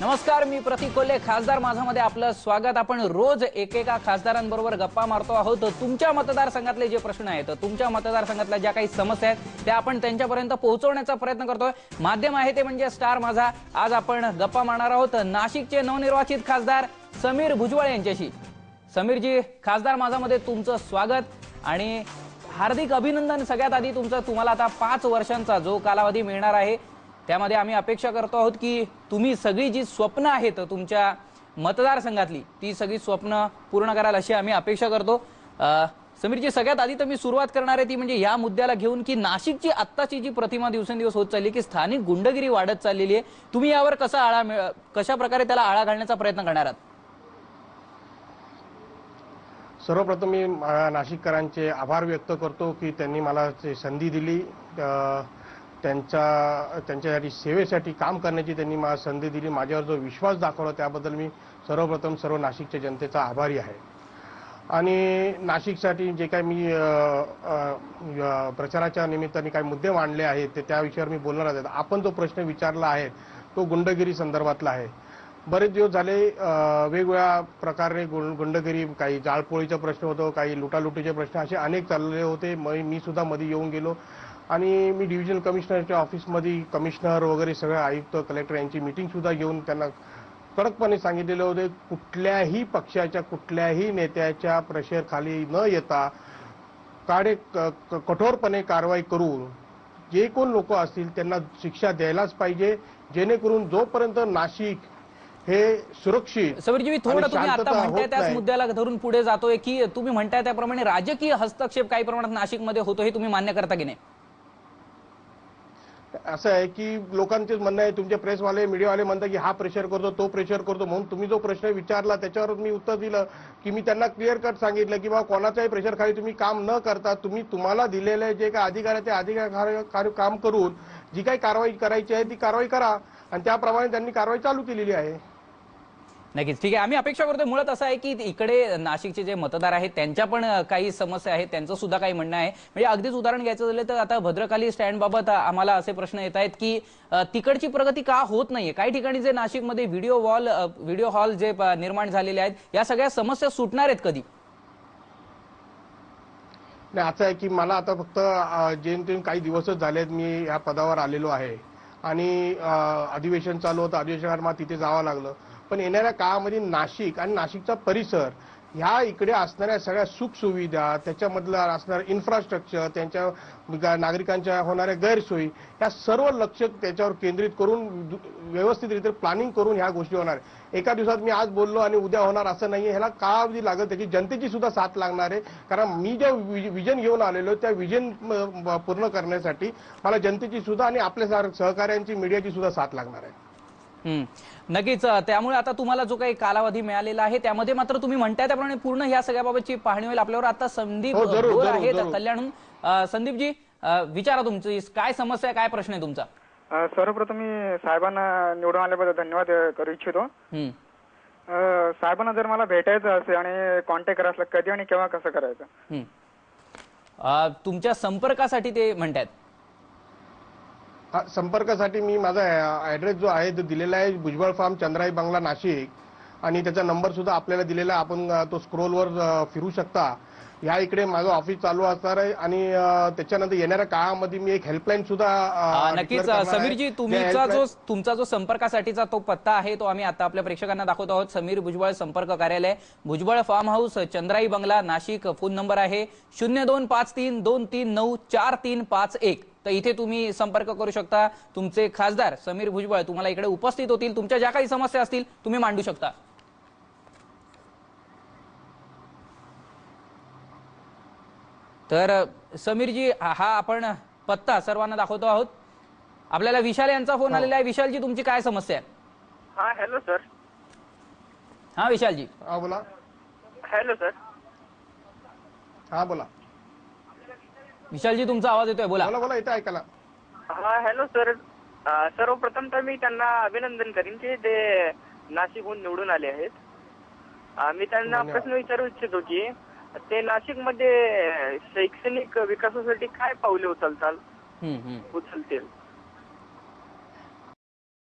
नमस्कार मी प्रतीक कोल्हे खासदार माझामध्ये आपलं स्वागत. आपण रोज एकेका खासदारांबरोबर गप्पा मारतो आहोत. तुमच्या मतदारसंघातले जे प्रश्न आहेत तुमच्या मतदारसंघातल्या ज्या काही समस्या आहेत त्या आपण त्यांच्यापर्यंत पोहोचवण्याचा प्रयत्न करतोय. माध्यम आहे ते म्हणजे स्टार माझा. आज आपण गप्पा मारणार आहोत. नाशिकचे नवनिर्वाचित खासदार समीर भुजबळ यांच्याशी. समीरजी खासदार माझामध्ये तुमचं स्वागत आणि हार्दिक अभिनंदन सगळ्यात आधी तुमचं. तुम्हाला आता पाच वर्षांचा जो कालावधी मिळणार आहे त्यामध्ये आम्ही अपेक्षा करतो आहोत की तुम्ही सगळी जी स्वप्न आहेत तुमच्या मतदारसंघातली ती सगळी स्वप्न पूर्ण कराल अशी आम्ही अपेक्षा करतो. समीरजी सगळ्यात आधी तर मी सुरुवात करणार आहे ती म्हणजे या मुद्द्याला घेऊन की नाशिकची आत्ताची जी प्रतिमा दिवसेंदिवस होत चालली की स्थानिक गुंडगिरी वाढत चाललेली आहे. तुम्ही यावर कसा आळा मिळ- कशा प्रकारे त्याला आळा घालण्याचा प्रयत्न करणार आहात? सर्वप्रथम मी नाशिककरांचे आभार व्यक्त करतो की त्यांनी मला संधी दिली. त्यांचा त्यांच्या त्यांच्यासाठी सेवेसाठी काम करण्याची त्यांनी मला संधी दिली. माझ्यावर जो विश्वास दाखवला त्याबद्दल मी सर्वप्रथम सर्व नाशिकच्या जनतेचा आभारी आहे. आणि नाशिकसाठी जे काही मी प्रचाराच्या निमित्ताने काही मुद्दे मांडले आहेत ते त्या विषयावर मी बोलणार आहे. आपण जो प्रश्न विचारला आहे तो गुंडगिरी संदर्भातला आहे. बरेच दिवस झाले वेगवेगळ्या प्रकारे गुंडगिरी काही जाळपोळीचा प्रश्न होतो काही लुटालुटीचे प्रश्न असे अनेक चाललेले होते. मी सुद्धा मध्ये येऊन गेलो. आणि मी डिव्हिजन कमिशनरच्या ऑफिसमध्ये कमिशनर वगैरे सगळे आयुक्त कलेक्टर यांची मिटिंग सुद्धा घेऊन त्यांना कडकपणे सांगितलेले होते कुठल्याही पक्षाच्या कुठल्याही नेत्याच्या प्रेशर खाली न येता काडे कठोरपणे कारवाई करून जे कोण लोक असतील त्यांना शिक्षा द्यायलाच पाहिजे जेणेकरून जोपर्यंत नाशिक हे सुरक्षित समीरजी मी थोडं तुम्ही आता म्हणताय त्याच. मुद्द्याला धरून पुढे जातोय की तुम्ही म्हणताय त्याप्रमाणे राजकीय हस्तक्षेप काही प्रमाणात नाशिकमध्ये होतो हे तुम्ही मान्य करता की नाही असं आहे की लोकांचे म्हणणं आहे तुमचे प्रेसवाले मीडियावाले म्हणतात की हा प्रेशर करतो तो प्रेशर करतो. म्हणून तुम्ही जो प्रश्न विचारला त्याच्यावर मी उत्तर दिलं की मी त्यांना क्लिअर कट सांगितलं की बाबा कोणाच्याही प्रेशर खाली तुम्ही काम न करता तुम्ही तुम्हाला दिलेले जे काही अधिकार आहे ते अधिकार काम करून जी काही कारवाई करायची आहे ती कारवाई करा. आणि त्याप्रमाणे त्यांनी कारवाई चालू केलेली आहे. नक्कीच. ठीक आहे. आम्ही अपेक्षा करतोय मुळात असं आहे की इकडे नाशिकचे जे मतदार आहेत त्यांच्या पण काही समस्या आहेत त्यांचं सुद्धा काही म्हणणं आहे. म्हणजे अगदीच उदाहरण घ्यायचं झालं तर आता भद्रकाली स्टँडबाबत आम्हाला असे प्रश्न येत आहेत की तिकडची प्रगती का होत नाहीये? काही ठिकाणी जे नाशिकमध्ये व्हिडिओ वॉल व्हिडिओ हॉल जे निर्माण झालेले आहेत या सगळ्या समस्या सुटणार आहेत कधी? नाही असं आहे की मला आता फक्त जेम जेमतेम काही दिवसच झालेत मी या पदावर आलेलो आहे. आणि अधिवेशन चालू होतं अधिवेशनात मला तिथे जावं लागलं. पण येणाऱ्या काळामध्ये नाशिक आणि नाशिकचा परिसर ह्या इकडे असणाऱ्या सगळ्या सुखसुविधा त्याच्यामधलं असणारं इन्फ्रास्ट्रक्चर त्यांच्या नागरिकांच्या होणाऱ्या गैरसोयी या सर्व लक्ष त्याच्यावर केंद्रित करून व्यवस्थितरित्या प्लॅनिंग करून ह्या गोष्टी होणार. एका दिवसात मी आज बोललो आणि उद्या होणार असं नाही ह्याला काळावधी लागेल त्याची जनतेची सुद्धा साथ लागणार आहे. कारण मी ज्या विजन घेऊन आलेलो त्या विजन पूर्ण करण्यासाठी मला जनतेची सुद्धा आणि आपल्या सहकाऱ्यांची मीडियाची सुद्धा साथ लागणार आहे. नक्कीच त्यामुळे आता तुम्हाला जो काही कालावधी मिळालेला आहे त्यामध्ये मात्र तुम्ही म्हणताय त्याप्रमाणे पूर्ण ह्या सगळ्याबाबतची पाहणी होईल. आपल्यावर आता संदीप हो, जरूर, आहेत जरूर. कल्याणहून. संदीपजी विचारा तुमची काय समस्या आहे काय प्रश्न आहे तुमचा? सर्वप्रथम मी साहेबांना निवडून आल्याबद्दल धन्यवाद करू इच्छितो. साहेबांना जर मला भेटायचं असेल आणि कॉन्टॅक्ट करायचं कधी आणि केव्हा कसं करायचं? तुमच्या संपर्कासाठी ते म्हणतात हा, संपर्कासाठी मी माझा ऍड्रेस जो आहे तो दिलेला आहे भुजबळ फार्म चंद्राई बंगला नाशिक. आणि त्याचा नंबर सुद्धा आपल्याला दिलेला आपण तो स्क्रोलवर फिरू शकता. ह्या इकडे माझं ऑफिस चालू असणार आहे. आणि त्याच्यानंतर येणाऱ्या काळामध्ये मी एक हेल्पलाईन सुद्धा नक्कीच. समीरजी तुमचा जो तुमचा जो संपर्कासाठीचा तो पत्ता आहे तो आम्ही आता आपल्या प्रेक्षकांना दाखवत आहोत. समीर भुजबळ संपर्क कार्यालय भुजबळ फार्म हाऊस चंद्राई बंगला नाशिक फोन नंबर आहे शून्य दोन पाच तीन दोन तीन नऊ चार तीन पाच एक. तर इथे तुम्ही संपर्क करू शकता. तुमचे खासदार समीर भुजबळ तुम्हाला इकडे उपस्थित होतील. तुमच्या ज्या काही समस्या असतील तुम्ही मांडू शकता. तर समीरजी हा हा आपण पत्ता सर्वांना दाखवतो आहोत. आपल्याला विशाल यांचा फोन आलेला आहे. विशालजी तुमची काय समस्या आहे? हा हॅलो सर. हा विशालजी. हा बोला. Hello sir. हा बोला. विशालजी तुमचा आवाज येतोय बोला. बोला बोला इथे ऐकायला. हा हॅलो सर. अ, सर्वप्रथम तर मी त्यांना अभिनंदन करीन की ते नाशिकहून निवडून आले आहेत. अ, मी त्यांना धन्यवाद. प्रश्न विचारू इच्छितो की ते नाशिकमध्ये शैक्षणिक विकासासाठी काय पावले उचलताल? हम्म, हम्म. उचलतील?